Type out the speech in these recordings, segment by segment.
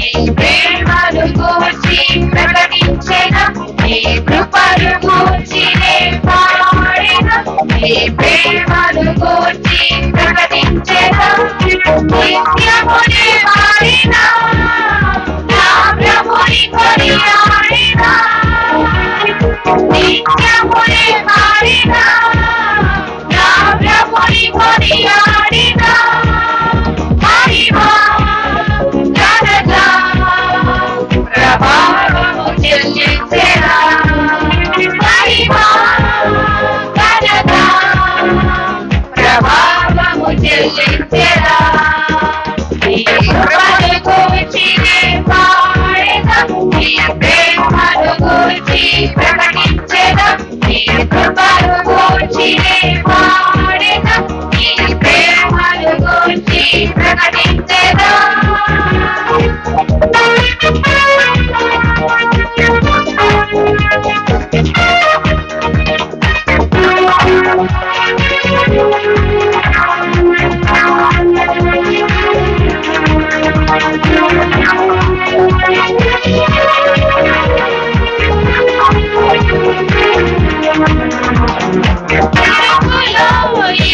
Hey.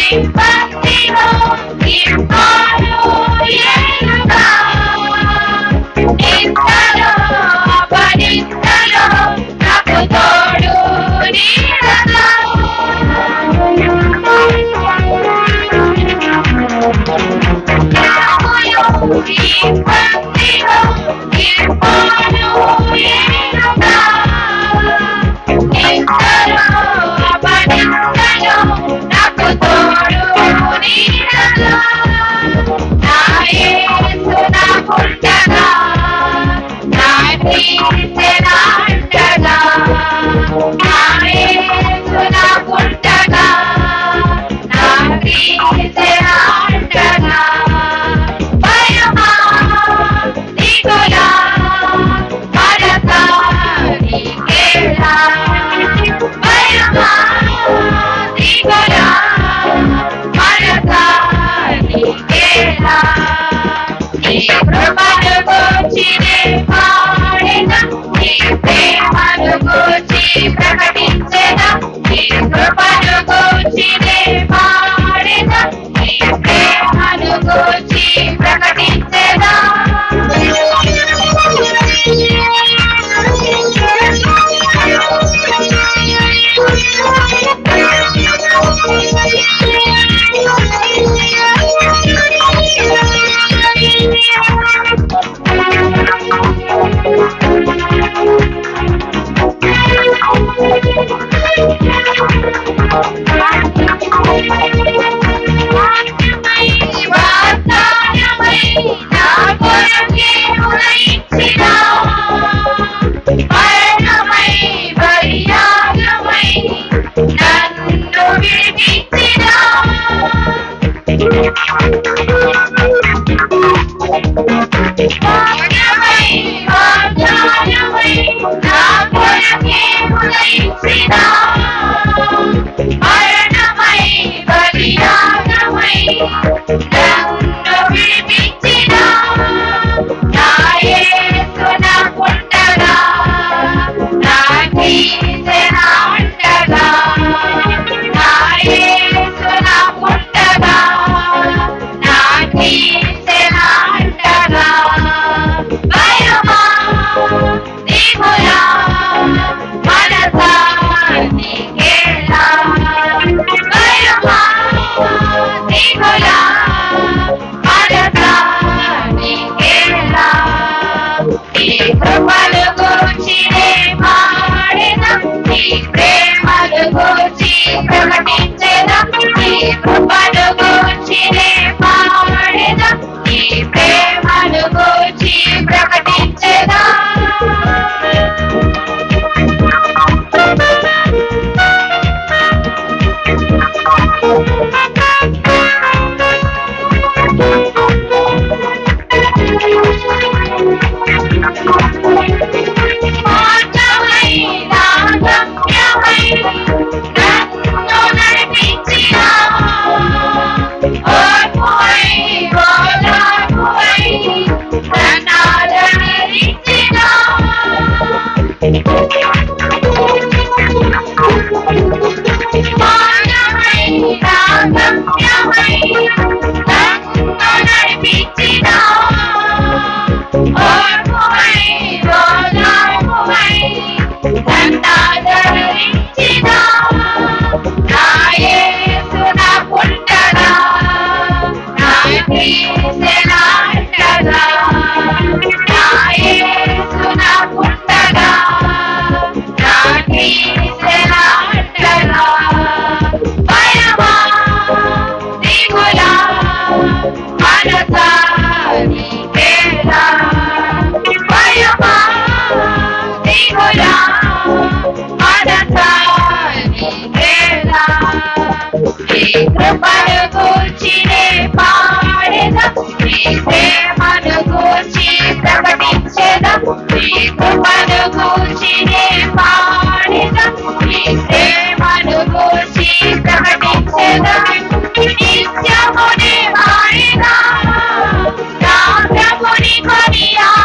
Bye. Thank you. Keep One. కృపను కూర్చినే పాడేదా? నీ ప్రేమను కూర్చి నా ప్రభుని కొనియా